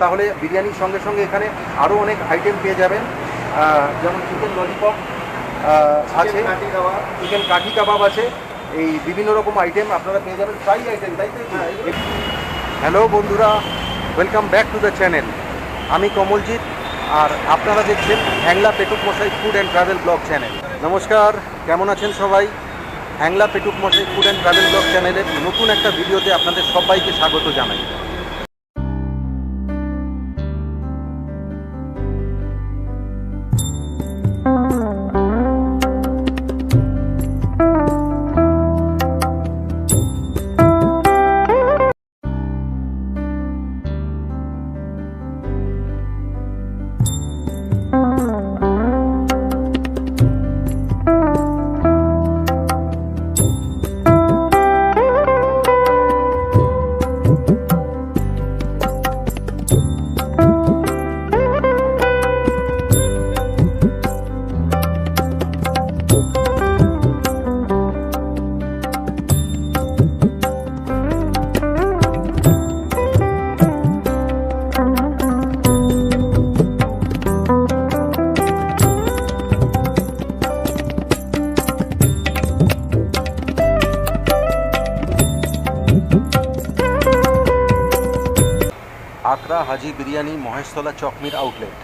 তাহলে বিরিয়ানির সঙ্গে সঙ্গে এখানে আরও অনেক আইটেম পেয়ে যাবেন। যেমন চিকেন ললিপপ আছে। চিকেন কাঠি কাবাব। আছে। এই বিভিন্ন রকম আইটেম আপনারা পেয়ে যাবেন। ফ্রাই আইটেম তাই তো? হ্যালো বন্ধুরা। Welcome back to the channel আমি কমলজিৎ আর আপনারা দেখছেন Hangla Petuk Moshai food and travel vlog channel নমস্কার কেমন আছেন সবাই? হ্যাংলা Petuk Moshai food and travel blog চ্যানেলের নতুন একটা ভিডিওতে আপনাদের সবাইকে স্বাগত জানাই। বিরিয়ানি মহেশতলা চকমির আউটলেট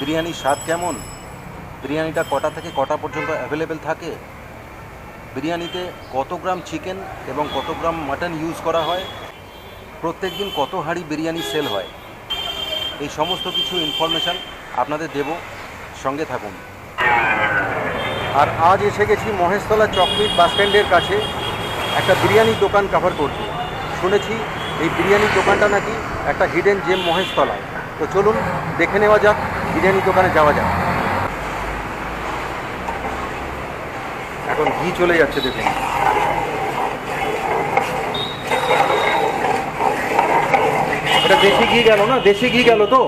বিরিয়ানির স্বাদ কেমন? বিরিয়ানিটা কটা থেকে কটা পর্যন্ত অ্যাভেলেবেল থাকে? বিরিয়ানিতে কত গ্রাম চিকেন এবং কত গ্রাম মাটন ইউজ করা হয়? প্রত্যেক দিন কত হাঁড়ি বিরিয়ানি সেল হয়? এই সমস্ত কিছু ইনফরমেশান আপনাদের দেব। সঙ্গে থাকুন। আর আজ এসে গেছি মহেশতলা চকমিট বাস স্ট্যান্ডের কাছে। একটা বিরিয়ানির দোকান কভার করতে। শুনেছি এই বিরিয়ানির দোকানটা নাকি একটা হিডেন জেম মহেশতলায়। তো চলুন দেখে নেওয়া যাক, বিরিয়ানি দোকানে যাওয়া যাক। এখন ঘি চলে যাচ্ছে, দেখুন। এটা দেশি ঘি গেল না? দেশি ঘি গেল তো?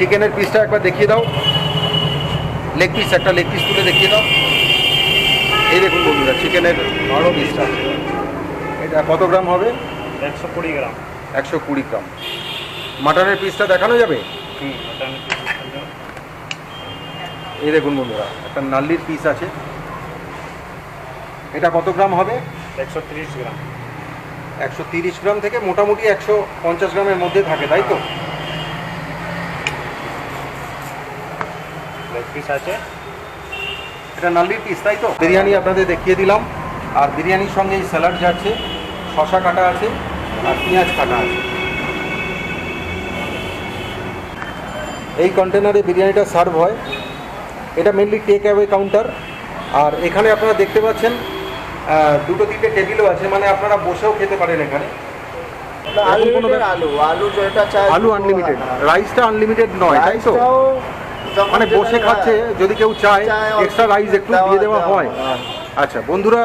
চিকেনের পিসটা একবার দেখিয়ে দাও। লেগ পিস একটা লেগ পিস তুলে দেখিয়ে দাও। এই দেখুন বন্ধুরা চিকেনের বড় পিসটা এটা কত গ্রাম হবে? একশো কুড়ি গ্রাম। একশো কুড়ি গ্রাম। মাটনের পিসটা দেখানো যাবে? এই দেখুন বন্ধুরা একটা নাল্লির পিস আছে। এটা কত গ্রাম হবে? একশো তিরিশ গ্রাম। একশো তিরিশ গ্রাম থেকে মোটামুটি একশো পঞ্চাশ গ্রামের মধ্যে থাকে তাই তো? পিস আছে। এটা নাল্লির পিস তাই তো? বিরিয়ানি আপনাদের দেখিয়ে দিলাম। আর বিরিয়ানির সঙ্গে এই স্যালাড যাচ্ছে শশা কাটা আছে আর পেঁয়াজ কাটা আছে। এই কন্টেনারে বিরিয়ানিটা সার্ভ হয়। এটা মেনলি টেক অ্যাওয়ে কাউন্টার আর এখানে আপনারা দেখতে পাচ্ছেন দুটো তিনটে টেবিলও আছে। মানে আপনারা বসেও খেতে পারেন এখানে। আলু আলু আলু যেটা চাই আলু আনলিমিটেড রাইসটা আনলিমিটেড নয় তাই তো? মানে বসে খাচ্ছে যদি কেউ চায় এক্সট্রা রাইস একটু দিয়ে দেওয়া হয়। হয়। আচ্ছা বন্ধুরা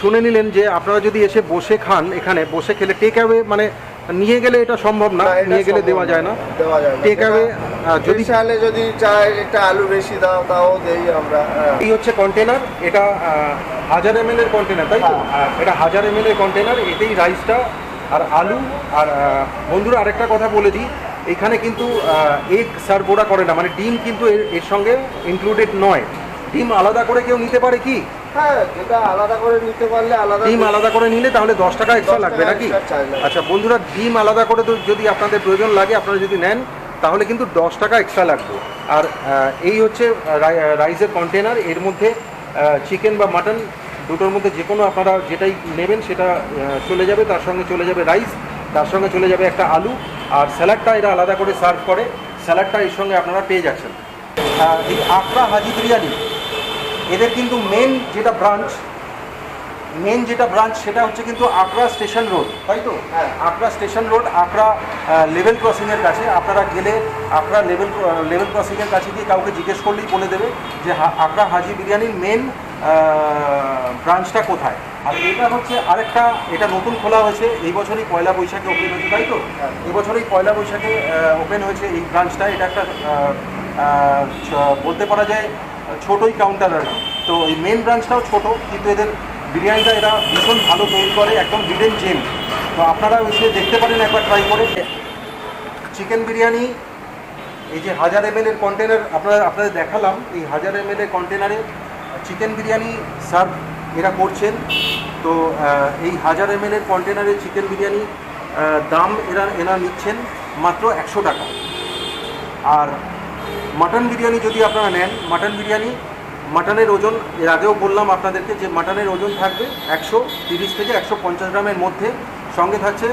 শুনে নিলেন যে আপনারা যদি এসে বসে খান এখানে বসে খেলে টেক অ্যাওয়ে মানে নিয়ে গেলে এটা সম্ভব না নিয়ে গেলে দেওয়া যায় না। টেক অ্যাওয়ে যদি চাইলে যদি চায় একটা আলু বেশি দাও তাও দেই আমরা হ্যাঁ। এই হচ্ছে কন্টেনার এটা হাজার এম এর কন্টেনার তাই তো? হ্যাঁ, এটা হাজার এম এর কন্টেনার এতেই রাইসটা আর আলু আর বন্ধুরা আরেকটা কথা বলে দিই এখানে কিন্তু এগ সার্ভ ওরা করে না মানে ডিম কিন্তু এর- এর সঙ্গে ইনক্লুডেড নয়। ডিম আলাদা করে কেউ নিতে পারে কি? হ্যাঁ যেটা আলাদা করে নিতে পারলে আলাদা ডিম আলাদা করে নিলে তাহলে দশ টাকা এক্সট্রা লাগবে নাকি? লাগবে। আচ্ছা বন্ধুরা ডিম আলাদা করে তো যদি আপনাদের প্রয়োজন লাগে আপনারা যদি নেন তাহলে কিন্তু দশ টাকা এক্সট্রা লাগবে। আর এই হচ্ছে রাই- রাইসের কন্টেনার এর মধ্যে চিকেন বা মাটন দুটোর মধ্যে যে কোনো আপনারা যেটাই নেবেন সেটা চলে যাবে তার সঙ্গে চলে যাবে রাইস তার সঙ্গে চলে যাবে একটা আলু আর স্যালাডটা এরা আলাদা করে সার্ভ করে। স্যালাডটা এর সঙ্গে আপনারা পেয়ে যাচ্ছেন। এই আকরা হাজি বিরিয়ানি এদের কিন্তু মেন যেটা ব্রাঞ্চ মেন যেটা ব্রাঞ্চ সেটা হচ্ছে কিন্তু আকরা স্টেশন রোড তাই তো? হ্যাঁ। Akra station road Akra level ক্রসিংয়ের কাছে। আপনারা গেলে আকরা লেভেল লেভেল ক্রসিংয়ের কাছে গিয়ে কাউকে জিজ্ঞেস করলেই বলে দেবে যে আকরা হাজি বিরিয়ানির মেন ব্রাঞ্চটা কোথায়। আর এটা হচ্ছে আরেকটা, এটা নতুন খোলা হয়েছে। এই বছরই পয়লা বৈশাখে ওপেন হয়েছে, তাই তো? এবছরই পয়লা বৈশাখে ওপেন হয়েছে এই ব্রাঞ্চটা এটা একটা বলতে পারা যায়, ছোটোই কাউন্টার আর তো এই মেন ব্রাঞ্চটাও ছোট, কিন্তু এদের বিরিয়ানিটা এরা ভীষণ ভালো তৈরি করে, একদম হিডেন জেম তো আপনারা এসে দেখতে পারেন, একবার ট্রাই করে। চিকেন বিরিয়ানি, এই যে হাজার এম এর কন্টেনার আপনারা আপনাদের দেখালাম, এই হাজার এম এর কন্টেনারে চিকেন বিরিয়ানি সার্ভ এরা করছেন। তো এই হাজার এম এর কন্টেনারে চিকেন বিরিয়ানি দাম এরা এরা নিচ্ছেন মাত্র একশো টাকা। আর মাটন বিরিয়ানি যদি আপনারা নেন মাটন বিরিয়ানি মাটনের ওজন, এর আগেও বললাম আপনাদেরকে যে মাটনের ওজন থাকবে একশো তিরিশ থেকে একশো পঞ্চাশ গ্রামের মধ্যে। সঙ্গে থাকছে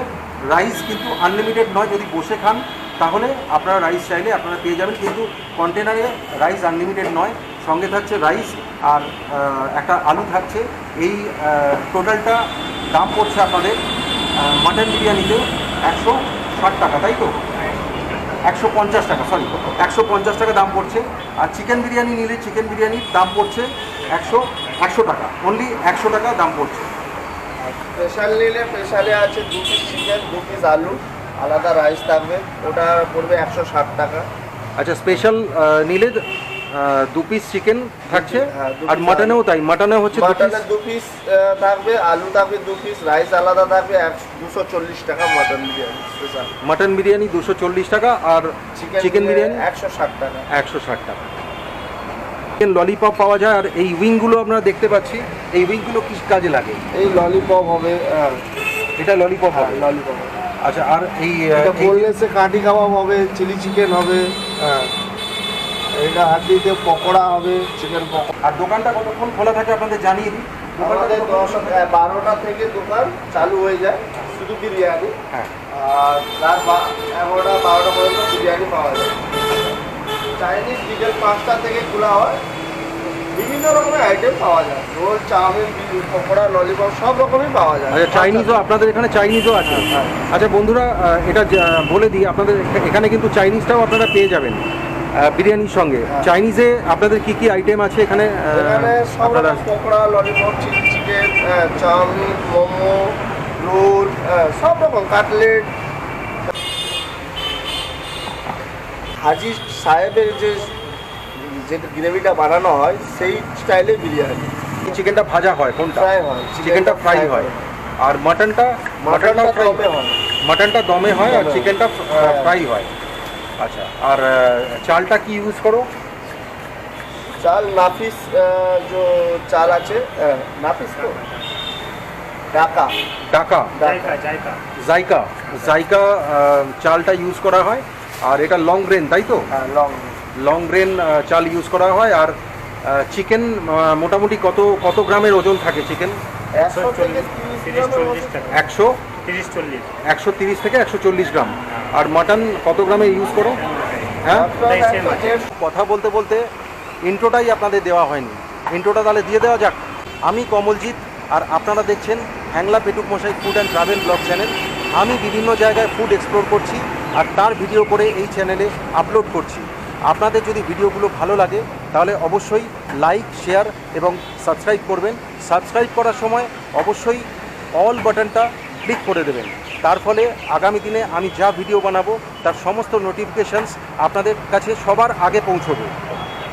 রাইস কিন্তু আনলিমিটেড নয়, যদি বসে খান, তাহলে আপনারা রাইস চাইলে আপনারা পেয়ে যাবেন। কিন্তু কন্টেনারে রাইস আনলিমিটেড নয় সঙ্গে থাকছে রাইস আর একটা আলু থাকছে। এই টোটালটা দাম পড়ছে আপনাদের মাটন বিরিয়ানিতে একশো ষাট টাকা তাই তো? একশো পঞ্চাশ টাকা সরি একশো পঞ্চাশ টাকা দাম পড়ছে। আর চিকেন বিরিয়ানি নিলে চিকেন বিরিয়ানির দাম পড়ছে একশো একশো টাকা অনলি একশো টাকা দাম পড়ছে। স্পেশাল নিলে স্পেশালে আছে দু পিস চিকেন দু পিস আলু আলাদা রাইস থাকবে ওটা পড়বে একশো ষাট টাকা। আচ্ছা স্পেশাল নিলে দু পিস চিকেন থাকছে হ্যাঁ, আর মাটনেও তাই মাটনে হচ্ছে দু পিস দু পিস থাকবে আলু থাকবে দু পিস রাইস আলাদা থাকবে দুশো চল্লিশ টাকা মাটন বিরিয়ানি মাটন বিরিয়ানি দুশো চল্লিশ টাকা আর চিকেন বিরিয়ানি একশো ষাট টাকা। একশো ষাট টাকা। চিকেন ললিপপ পাওয়া যায় আর এই উইংগুলো আপনারা দেখতে পাচ্ছি এই উইংগুলো কি কাজে লাগে? এই ললিপপ হবে হ্যাঁ, এটা ললিপপ হবে? ললিপপ আচ্ছা আর এই এই- বললে সে কাঠি কাবাব হবে চিলি চিকেন হবে। হ্যাঁ। এটা হাড্ডিতে পকোড়া হবে চিকেন পকোড়া। আর দোকানটা কতক্ষণ খোলা থাকে আপনাদের জানিয়ে দিই আমাদের দশ বারোটা থেকে দোকান চালু হয়ে যায় শুধু বিরিয়ানি। হ্যাঁ। আর রাত এগারোটা বারোটা পর্যন্ত বিরিয়ানি পাওয়া যায়। চাইনিজ বিকেল পাঁচটা থেকে খোলা হয়। বিভিন্ন রকমের আইটেম পাওয়া যায়। রোল চাউমিন পকোড়া ললিপপ সব রকমই পাওয়া যায়। আচ্ছা চাইনিজও আপনাদের এখানে চাইনিজও আছে। হ্যাঁ। আচ্ছা বন্ধুরা এটা বলে দিই আপনাদের এখানে কিন্তু চাইনিজটাও আপনারা পেয়ে যাবেন। বিরিয়ানির সঙ্গে। হ্যাঁ। চাইনিজে আপনাদের কি কি আইটেম আছে এখানে? আপনারা pakora lollipop chilli chicken chowmein momo roll সব রকম কাটলেট। হাজি সাহেবের যে যে গ্রেভিটা বানানো হয় সেই স্টাইলে বিরিয়ানি। চিকেনটা ভাজা হয় কোনটা? ফ্রাই হয় চিকেনটা ফ্রাই হয়। আর মাটনটা মাটনটা ফ্রাই হয়। মাটনটা দমে হয় আর চিকেনটা হ্যাঁ। ফ্রাই হয়। আচ্ছা আর চালটা কি ইউজ করো? চাল নাফিস जो চাল আছে নাফিস তো? ঢাকা জায়কা জাইকা জাইকা। চালটা ইউজ করা হয় আর এটা লং গ্রেন তাই তো? হ্যাঁ লং লং গ্রেন চাল ইউজ করা হয় আর চিকেন মোটামুটি কত কত গ্রামের ওজন থাকে চিকেন একশো থেকে তিরিশ তিরিশ চল্লিশ একশো? তিরিশ চল্লিশ। একশো তিরিশ থেকে একশো চল্লিশ গ্রাম। আর মাটন কত গ্রামে ইউজ করো? হ্যাঁ? কথা বলতে বলতে ইন্ট্রোটাই আপনাদের দেওয়া হয়নি। ইন্ট্রোটা তাহলে দিয়ে দেওয়া যাক। আমি কমলজিৎ আর আপনারা দেখছেন Hangla Petuk Moshai food and travel blog channel আমি বিভিন্ন জায়গায় ফুড এক্সপ্লোর করছি আর তার ভিডিও করে এই চ্যানেলে আপলোড করছি। আপনাদের যদি ভিডিওগুলো ভালো লাগে, তাহলে অবশ্যই লাইক শেয়ার এবং সাবস্ক্রাইব করবেন। সাবস্ক্রাইব করার সময় অবশ্যই অল বাটনটা ক্লিক করে দেবেন। তার ফলে আগামী দিনে আমি যা ভিডিও বানাবো, তার সমস্ত নোটিফিকেশানস আপনাদের কাছে সবার আগে পৌঁছবে।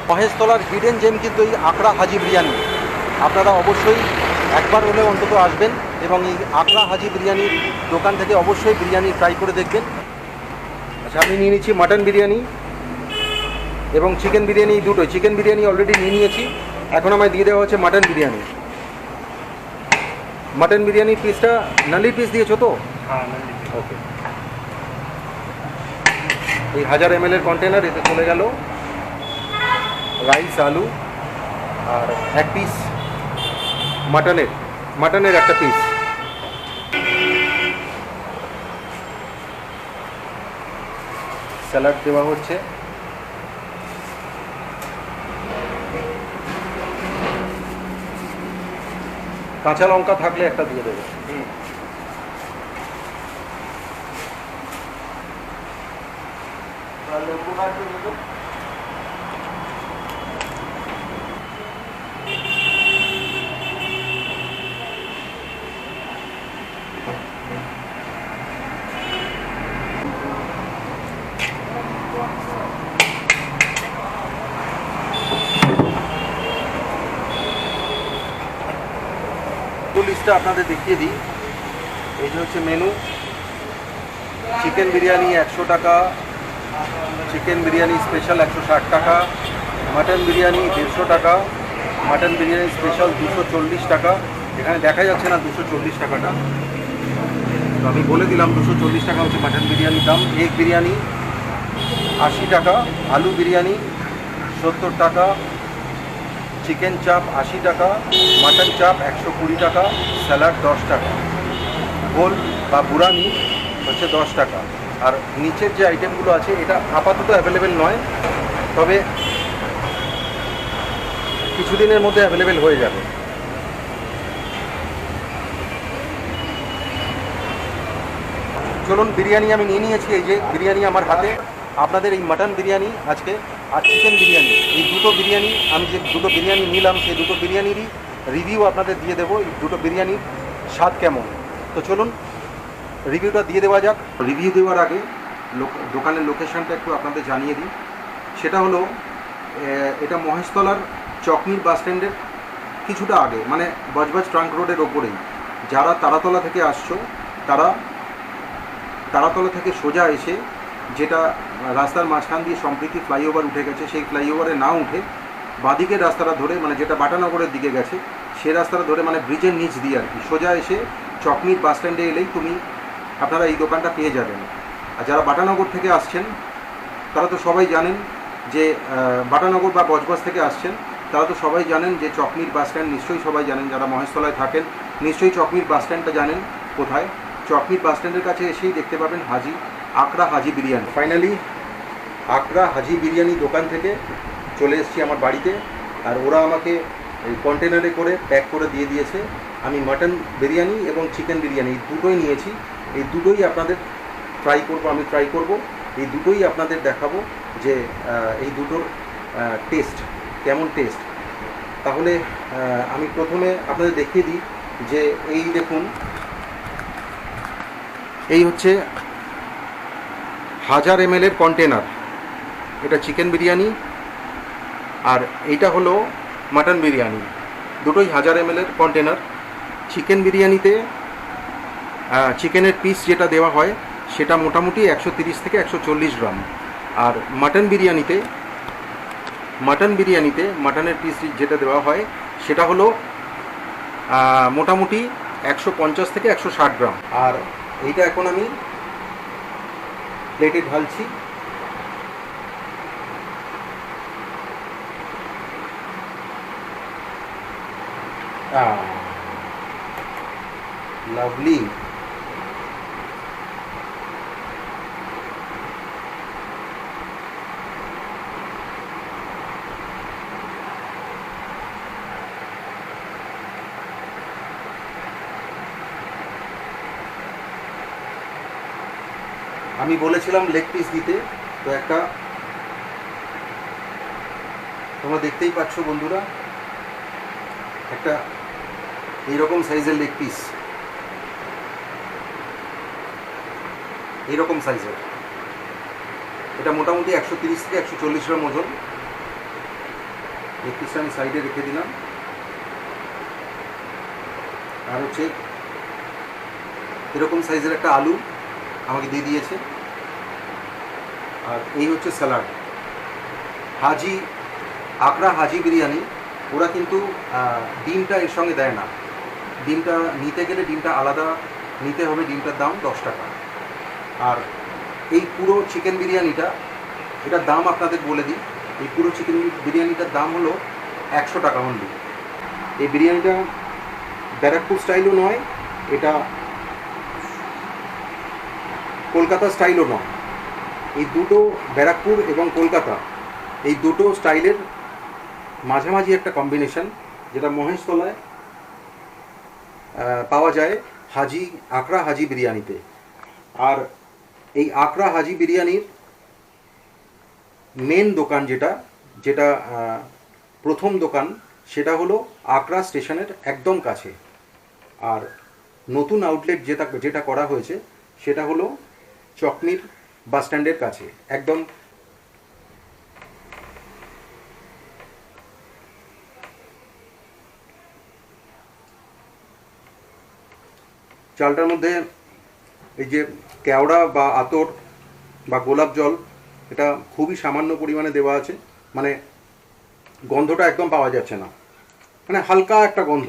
মহেশতলার হিডেন জেম কিন্তু এই আকড়া হাজি বিরিয়ানি। আপনারা অবশ্যই একবার হলে অন্তত আসবেন এবং এই আকড়া হাজি বিরিয়ানির দোকান থেকে অবশ্যই বিরিয়ানি ট্রাই করে দেখবেন। আচ্ছা আমি নিয়ে নিচ্ছি মাটন বিরিয়ানি এবং চিকেন বিরিয়ানি দুটোই চিকেন বিরিয়ানি অলরেডি নিয়ে নিয়েছি। এখন আমায় দিয়ে দেওয়া হচ্ছে মাটন বিরিয়ানি। মাটন বিরিয়ানির পিসটা নালির পিস দিয়েছ তো? ওকে এই হাজার এম এর কন্টেনার এতে চলে গেল রাইস আলু আর এক পিস মাটনের মাটনের একটা পিস স্যালাড দেওয়া হচ্ছে। কাঁচা লঙ্কা থাকলে একটা দিয়ে দেবে। আর লেবু কাটতে দেবো তো লিস্টটা আপনাদের দেখিয়ে দিই। এই হচ্ছে মেনু চিকেন বিরিয়ানি একশো টাকা। চিকেন বিরিয়ানি স্পেশাল একশো ষাট টাকা, মাটন বিরিয়ানি দেড়শো টাকা, মাটন বিরিয়ানি স্পেশাল দুশো চল্লিশ টাকা। এখানে দেখা যাচ্ছে না দুশো চল্লিশ টাকাটা। তো আমি বলে দিলাম দুশো চল্লিশ টাকা হচ্ছে মাটন বিরিয়ানির দাম। এগ বিরিয়ানি আশি টাকা, আলু বিরিয়ানি সত্তর টাকা, চিকেন চাপ আশি টাকা, মাটন চাপ একশো কুড়ি টাকা, স্যালাড দশ টাকা। গোল বা বুরানি হচ্ছে দশ টাকা। আর নিচের যে আইটেমগুলো আছে, এটা আপাতত অ্যাভেলেবেল নয়, তবে কিছুদিনের মধ্যে অ্যাভেলেবেল হয়ে যাবে। চলুন, বিরিয়ানি আমি নিয়ে নিয়েছি, এই যে বিরিয়ানি আমার হাতে। আপনাদের এই মাটন বিরিয়ানি আজকে, আর চিকেন বিরিয়ানি। এই দুটো বিরিয়ানি, আমি যে দুটো বিরিয়ানি নিলাম, সেই দুটো বিরিয়ানিরই রিভিউ আপনাদের দিয়ে দেবো, এই দুটো বিরিয়ানির স্বাদ কেমন। তো চলুন রিভিউটা দিয়ে দেওয়া যাক। রিভিউ দেওয়ার আগে দোকানের লোকেশনটা একটু আপনাদের জানিয়ে দিই। সেটা হলো এটা মহেশতলার চকমির বাস স্ট্যান্ডের কিছুটা আগে মানে বজবজ ট্রাঙ্ক রোডের ওপরেই। যারা তারাতলা থেকে আসছো, তারা তারাতলা থেকে সোজা এসে যেটা রাস্তার মাঝখান দিয়ে সম্প্রীতি ফ্লাইওভার উঠে গেছে, সেই ফ্লাইওভারে না উঠে বাদিকের রাস্তাটা ধরে মানে যেটা বাটানগরের দিকে গেছে, সে রাস্তাটা ধরে মানে ব্রিজের নিচ দিয়ে আর কি। সোজা এসে চকমির বাস স্ট্যান্ডে এলেই তুমি আপনারা এই দোকানটা পেয়ে যাবেন। আর যারা বাটানগর থেকে আসছেন, তারা তো সবাই জানেন যে বাটানগর বা বজবজ থেকে আসছেন, তারা তো সবাই জানেন যে চকমির বাস স্ট্যান্ড, নিশ্চয়ই সবাই জানেন যারা মহেশতলায় থাকেন, নিশ্চয়ই চকমির বাস স্ট্যান্ডটা জানেন কোথায়। চকমির বাস স্ট্যান্ডের কাছে এসেই দেখতে পাবেন হাজি, আকরা হাজি বিরিয়ানি। ফাইনালি আকরা হাজি বিরিয়ানি দোকান থেকে চলে এসেছি আমার বাড়িতে। আর ওরা আমাকে এই কন্টেনারে করে প্যাক করে দিয়ে দিয়েছে। আমি মাটন বিরিয়ানি এবং চিকেন বিরিয়ানি দুটোই নিয়েছি। এই দুটোই আপনাদের ট্রাই করব, আমি ট্রাই করব। এই দুটোই আপনাদের দেখাবো যে এই দুটোর টেস্ট কেমন টেস্ট তাহলে আমি প্রথমে আপনাদের দেখিয়ে দিই যে, এই দেখুন, এই হচ্ছে হাজার এম এর কন্টেনার এটা চিকেন বিরিয়ানি, আর এইটা হলো মাটন বিরিয়ানি। দুটোই হাজার এম এর কন্টেনার চিকেন বিরিয়ানিতে চিকেনের পিস যেটা দেওয়া হয়, সেটা মোটামুটি একশো থেকে একশো চল্লিশ গ্রাম। আর মাটন বিরিয়ানিতে মাটন বিরিয়ানিতে মাটনের পিস যেটা দেওয়া হয়, সেটা হলো মোটামুটি একশো পঞ্চাশ থেকে একশো ষাট গ্রাম। আর এইটা এখন আমি প্লেটে ঢালছি। লাভলি আমি বলেছিলাম লেগ পিস দিতে। তো একটা তোমরা দেখতেই পাচ্ছ বন্ধুরা, একটা এইরকম সাইজের লেগ পিস এইরকম সাইজের এটা মোটামুটি একশো তিরিশ থেকে একশো চল্লিশ গ্রাম ওজন। লেগ পিসটা আমি সাইডে রেখে দিলাম। আর হচ্ছে এরকম সাইজের একটা আলু আমাকে দিয়ে দিয়েছে। আর এই হচ্ছে স্যালাড। হাজি আকরা হাজি বিরিয়ানি, ওরা কিন্তু ডিমটা এর সঙ্গে দেয় না। ডিমটা নিতে গেলে ডিমটা আলাদা, নিতে হবে ডিমটার দাম দশ টাকা। আর এই পুরো চিকেন বিরিয়ানিটা, এটার দাম আপনাদের বলে দিই, এই পুরো চিকেন বিরিয়ানিটার দাম হলো একশো টাকা অনলি এই বিরিয়ানিটা ব্যারাকপুর স্টাইলও নয়, এটা কলকাতা স্টাইলও নয়। এই দুটো ব্যারাকপুর এবং কলকাতা, এই দুটো স্টাইলের মাঝামাঝি একটা কম্বিনেশন যেটা মহেশতলায় পাওয়া যায় হাজি আকরা হাজি বিরিয়ানিতে। আর এই আকরা হাজি বিরিয়ানির মেন দোকান যেটা যেটা প্রথম দোকান, সেটা হলো আকরা স্টেশনের একদম কাছে। আর নতুন আউটলেট যেটা যেটা করা হয়েছে, সেটা হলো চকনির বাস স্ট্যান্ডের কাছে, একদম। চালটার মধ্যে এই যে কেওড়া বা আতর বা গোলাপ জল, এটা খুবই সামান্য পরিমাণে দেওয়া আছে। মানে গন্ধটা একদম পাওয়া যাচ্ছে না। মানে হালকা একটা গন্ধ।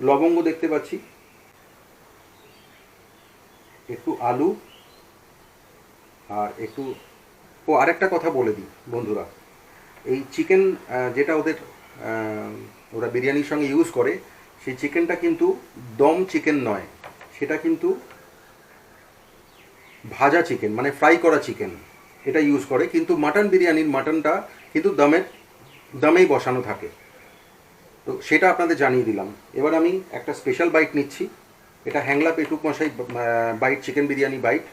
লবঙ্গ দেখতে পাচ্ছি। একটু আলু। আর একটু, ও আরেকটা কথা বলে দিই, বন্ধুরা। এই চিকেন যেটা ওদের ওরা বিরিয়ানির সঙ্গে ইউজ করে, সেই চিকেনটা কিন্তু দম চিকেন নয়। সেটা কিন্তু ভাজা চিকেন মানে ফ্রাই করা চিকেন। এটা ইউজ করে, কিন্তু মাটন বিরিয়ানির মাটনটা কিন্তু দমের দমেই বসানো থাকে। তো সেটা আপনাদের জানিয়ে দিলাম। এবার আমি একটা স্পেশাল বাইট নিচ্ছি। এটা হ্যাংলা পেটুক মশাই বাইট চিকেন বিরিয়ানি বাইট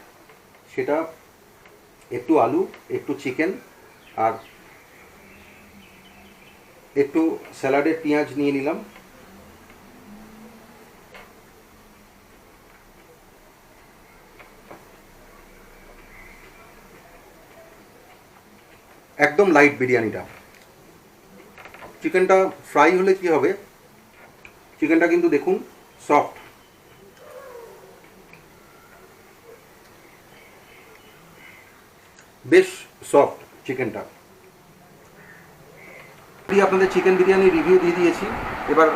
সেটা একটু আলু, একটু চিকেন আর একটু স্যালাডের পেঁয়াজ নিয়ে নিলাম। একদম লাইট বিরিয়ানিটা। চিকেনটা ফ্রাই হলে কি হবে? চিকেনটা কিন্তু দেখুন সফট বেশ সফট চিকেনটা আপনাদের চিকেন বিরিয়ানি রিভিউ দিয়ে দিয়েছি। এবার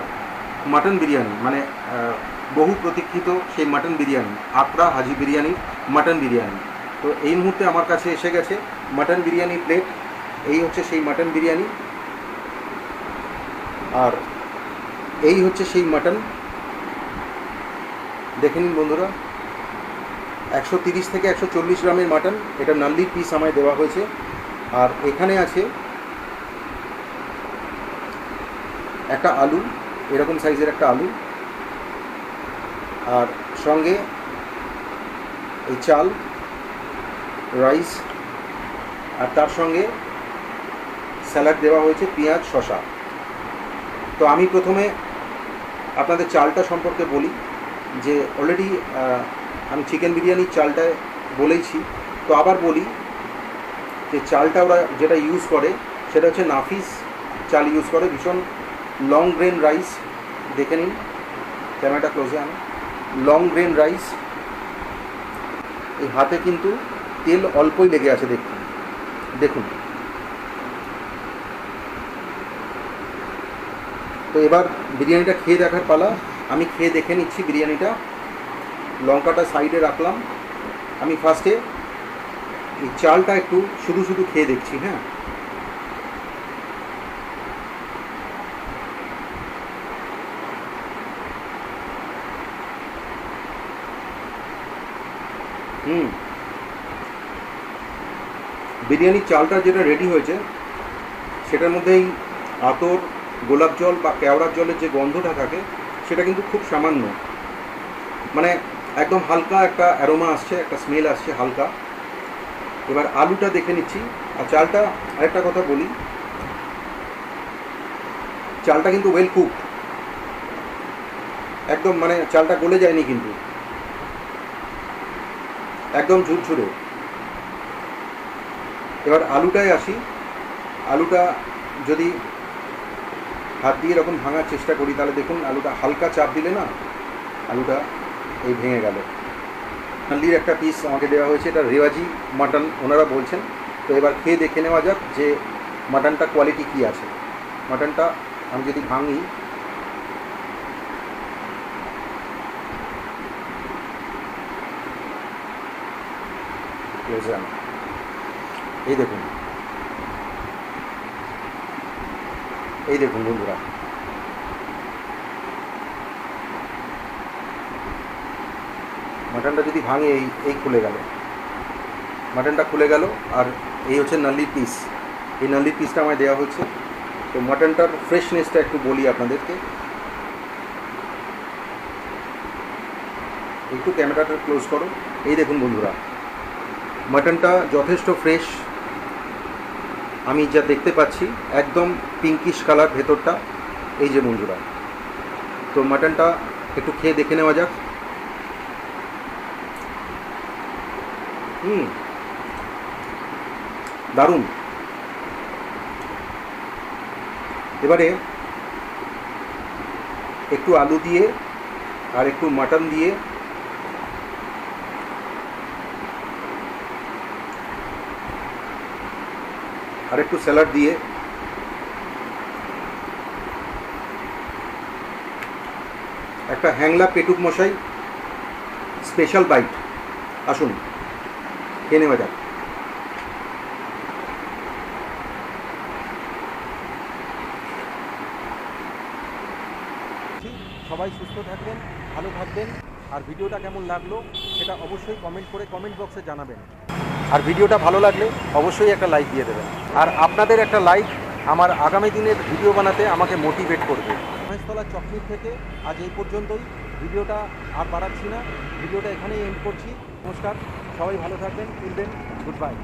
মাটন বিরিয়ানি মানে বহু প্রতীক্ষিত সেই মাটন বিরিয়ানি আকরা হাজি বিরিয়ানি মাটন বিরিয়ানি। তো এই মুহূর্তে আমার কাছে এসে গেছে মাটন বিরিয়ানি প্লেট এই হচ্ছে সেই মাটন বিরিয়ানি। আর এই হচ্ছে সেই মাটন দেখে নিন বন্ধুরা। একশো তিরিশ থেকে একশো চল্লিশ গ্রামের মাটন এটা নাল্লির পিস আমায় দেওয়া হয়েছে। আর এখানে আছে একটা আলু, এরকম সাইজের একটা আলু। আর সঙ্গে এই চাল, রাইস, আর তার সঙ্গে স্যালাড দেওয়া হয়েছে পেঁয়াজ শশা তো আমি প্রথমে আপনাদের চালটা সম্পর্কে বলি যে অলরেডি আমি চিকেন বিরিয়ানির চালটায় বলেইছি তো আবার বলি যে চালটা ওরা যেটা ইউজ করে, সেটা হচ্ছে নাফিস চাল ইউজ করে, ভীষণ লং গ্রেন রাইস দেখে নিন ক্যামেরাটা ক্লোজে আনো লং গ্রেন রাইস এই হাতে কিন্তু তেল অল্পই লেগে আছে দেখুন দেখুন। তো এবার বিরিয়ানিটা খেয়ে দেখার পালা। আমি খেয়ে দেখে নিচ্ছি বিরিয়ানিটা। লঙ্কাটা সাইডে রাখলাম। আমি ফার্স্টে এই চালটা একটু শুধু শুধু খেয়ে দেখছি হ্যাঁ। হুম। বিরিয়ানির চালটা যেটা রেডি হয়েছে, সেটার মধ্যেই আতর, গোলাপ জল বা কেওড়ার জলের যে গন্ধটা থাকে, সেটা কিন্তু খুব সামান্য। মানে একদম হালকা একটা অ্যারোমা আসছে, একটা স্মেল আসছে হালকা। এবার আলুটা দেখে নিচ্ছি, আর চালটা আরেকটা কথা বলি। চালটা কিন্তু ওয়েল কুক একদম মানে চালটা গলে যায়নি কিন্তু। একদম ঝুরঝুরে। এবার আলুটায় আসি। আলুটা যদি হাত দিয়ে এরকম ভাঙার চেষ্টা করি, তাহলে দেখুন আলুটা হালকা চাপ দিলে না, আলুটা এই ভেঙে গেল। হাল্লির একটা পিস আমাকে দেওয়া হয়েছে, এটা রেওয়াজি মাটন, ওনারা বলছেন। তো এবার খেয়ে দেখে নেওয়া যাক যে মাটনটা কোয়ালিটি কী আছে। মাটনটা আমি যদি ভাঙি এই দেখুন। এই দেখুন বন্ধুরা মাটনটা যদি ভাঙে, এই এই খুলে গেল। মাটনটা খুলে গেল, আর এই হচ্ছে নাল্লির পিস এই নাল্লির পিসটা আমায় দেওয়া হচ্ছে তো মাটনটার ফ্রেশনেসটা একটু বলি আপনাদেরকে। একটু ক্যামেরাটা ক্লোজ করো। এই দেখুন বন্ধুরা, মাটনটা যথেষ্ট ফ্রেশ আমি যা দেখতে পাচ্ছি, একদম পিঙ্কিশ কালার ভেতরটা। এই যে বন্ধুরা, তো মাটনটা একটু খেয়ে দেখে নেওয়া যাক। হুম। দারুণ। এবারে একটু আলু দিয়ে আর একটু মাটন দিয়ে আর একটু স্যালাড দিয়ে একটা হ্যাংলা পেটুক মশাই স্পেশাল বাইট। আসুন। খেয়ে নেওয়া যাক সবাই সুস্থ থাকবেন, ভালো থাকবেন। আর ভিডিওটা কেমন লাগল সেটা অবশ্যই কমেন্ট করে কমেন্ট বক্সে জানাবেন। আর ভিডিওটা ভালো লাগলে অবশ্যই একটা লাইক দিয়ে দেবেন। আর আপনাদের একটা লাইক আমার আগামী দিনের ভিডিও বানাতে আমাকে মোটিভেট করবে। মহেশতলা চকমির থেকে আজ এই পর্যন্তই। ভিডিওটা আর বাড়াচ্ছি না। ভিডিওটা এখানেই এন্ড করছি। নমস্কার। সবাই ভালো থাকবেন ফিরবেন গুড বাই